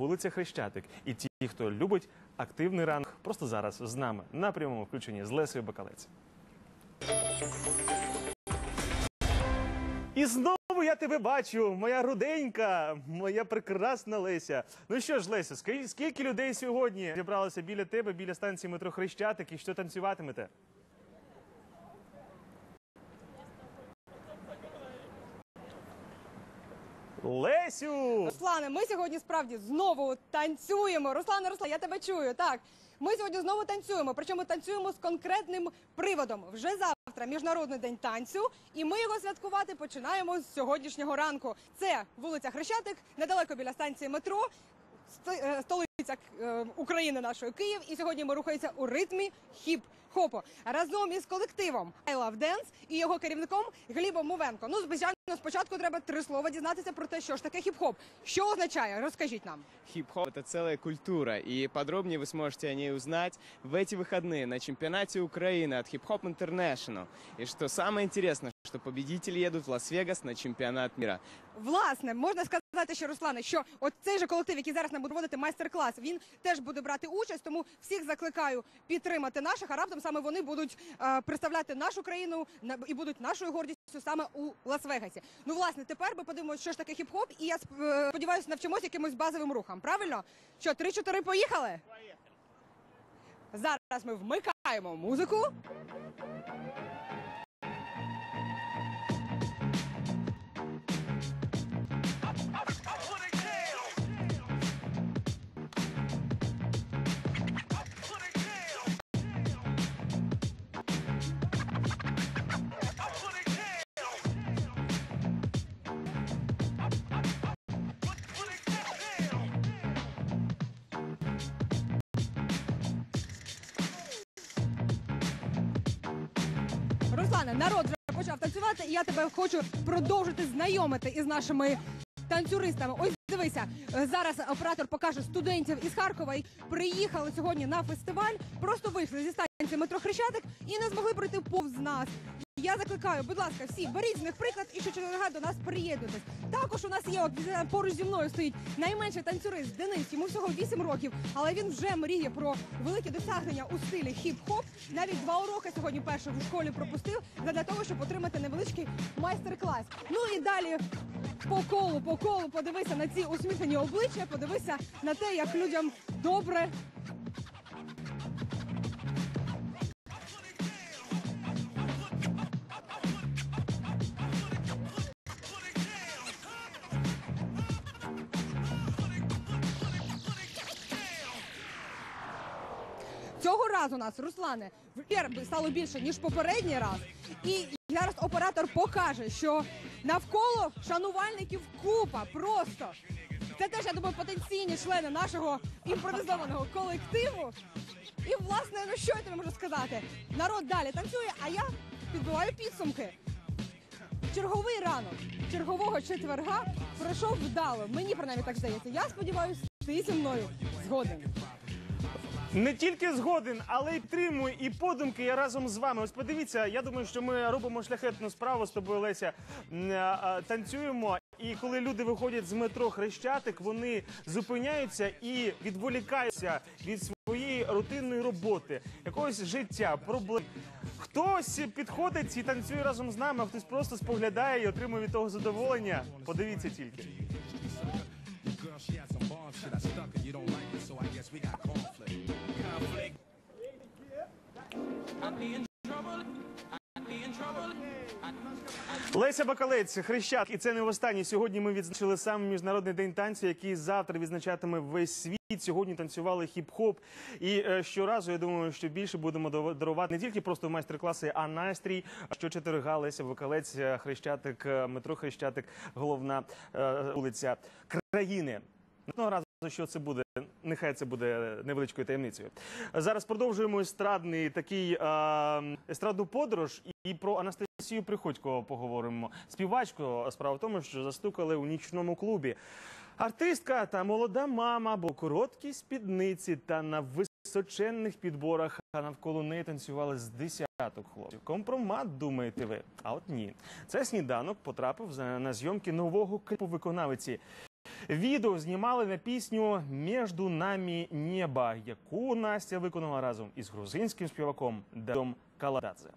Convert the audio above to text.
вулиця Хрещатик. І ті, хто любить активний ранок, просто зараз з нами на прямому включенні з Лесею Бакалець. І знову я тебе бачу, моя руденька, моя прекрасна Леся. Ну що ж, Леся, скільки людей сьогодні зібралося біля тебе, біля станції метро Хрещатик, і що танцюватимете? Лесю! Руслане, ми сьогодні справді знову танцюємо. Руслане, Руслан, я тебе чую. Так, ми сьогодні знову танцюємо. Причому танцюємо з конкретним приводом. Вже завтра міжнародний день танцю, і ми його святкувати починаємо з сьогоднішнього ранку. Це вулиця Хрещатик, недалеко біля станції метро. е, Столиця е, України нашої Київ, і сьогодні ми рухаємося у ритмі хіп-хопу разом із колективом I Love Dance і його керівником Глібом Мовенко. Ну, звичайно, спочатку треба три слова дізнатися про те, що ж таке хіп-хоп. Що означає? Розкажіть нам. Хип-хоп – это целая культура, и подробнее вы сможете о ней узнать в эти выходные на чемпионате Украины от Hip Hop International. И что самое интересное, что победители едут в Лас-Вегас на чемпионат мира. Власне, можна сказати, що Руслане, що от цей же колектив, який зараз нам буде проводити майстер-клас, він теж буде брати участь. Тому всіх закликаю підтримати наших, а раптом саме вони будуть е, представляти нашу країну і будуть нашою гордістю саме у Лас-Вегасі. Ну, власне, тепер ми подивимося, що ж таке хіп-хоп, і я е, сподіваюся, навчимося якимось базовим рухам. Правильно? Що, три-чотири поїхали? Зараз ми вмикаємо музику. Руслане, народ вже почав танцювати, і я тебе хочу продовжити знайомити із нашими танцюристами. Ось дивися, е, зараз оператор покаже студентів із Харкова. які Приїхали сьогодні на фестиваль, просто вийшли зі станції метро Хрещатик і не змогли пройти повз нас. Я закликаю, будь ласка, всі беріть з них приклад і що черга до нас приєднуйтесь. Також у нас є от е, поруч зі мною стоїть найменший танцюрист Денис. Йому всього 8 років, але він вже мріє про великі досягнення у стилі хіп-хоп. Навіть два уроки сьогодні перших у школі пропустив для того, щоб отримати невеличкий майстер-клас. Ну і далі по колу, по колу подивися на ці усміхнені обличчя, подивися на те, як людям добре. Цього разу нас, Руслане, вір стало більше, ніж попередній раз. І зараз оператор покаже, що навколо шанувальників купа просто. Це теж, я думаю, потенційні члени нашого імпровізованого колективу. І, власне, ну що я тобі можу сказати? Народ далі танцює, а я підбиваю підсумки. Черговий ранок чергового четверга пройшов вдало. Мені принаймні так здається. Я сподіваюся, ти зі мною згоден. Не тільки згоден, але й підтримую і подумки я разом з вами. Ось подивіться, я думаю, що ми робимо шляхетну справу з тобою, Леся. Танцюємо. І коли люди виходять з метро Хрещатик, вони зупиняються і відволікаються від своєї рутинної роботи, якогось життя, проблем. Хтось підходить і танцює разом з нами, а хтось просто споглядає і отримує від того задоволення. Подивіться тільки. Леся Бакалець, Хрещат, і це не востаннє. Сьогодні ми відзначили саме міжнародний день танцю, який завтра відзначатиме весь світ. Сьогодні танцювали хіп-хоп. І е, щоразу я думаю, що більше будемо дарувати не тільки просто майстер-класи, а настрій. Щочетверга Леся Бакалець, е, Хрещатик, е, метро Хрещатик, головна е, вулиця країни. Одного разу, що це буде, нехай це буде невеличкою таємницею. Зараз продовжуємо естрадний такий е, естрадну подорож і про Анастасію Приходько поговоримо. Співачку справа в тому, що застукали у нічному клубі. Артистка та молода мама, бо короткі спідниці та на височенних підборах, а навколо неї танцювали з десяток хлопців. Компромат, думаєте ви? А от ні. Це сніданок потрапив на зйомки нового кліпу виконавиці. Відео знімали на пісню «Між нами небо», яку Настя виконала разом із грузинським співаком Дадом Калададзе.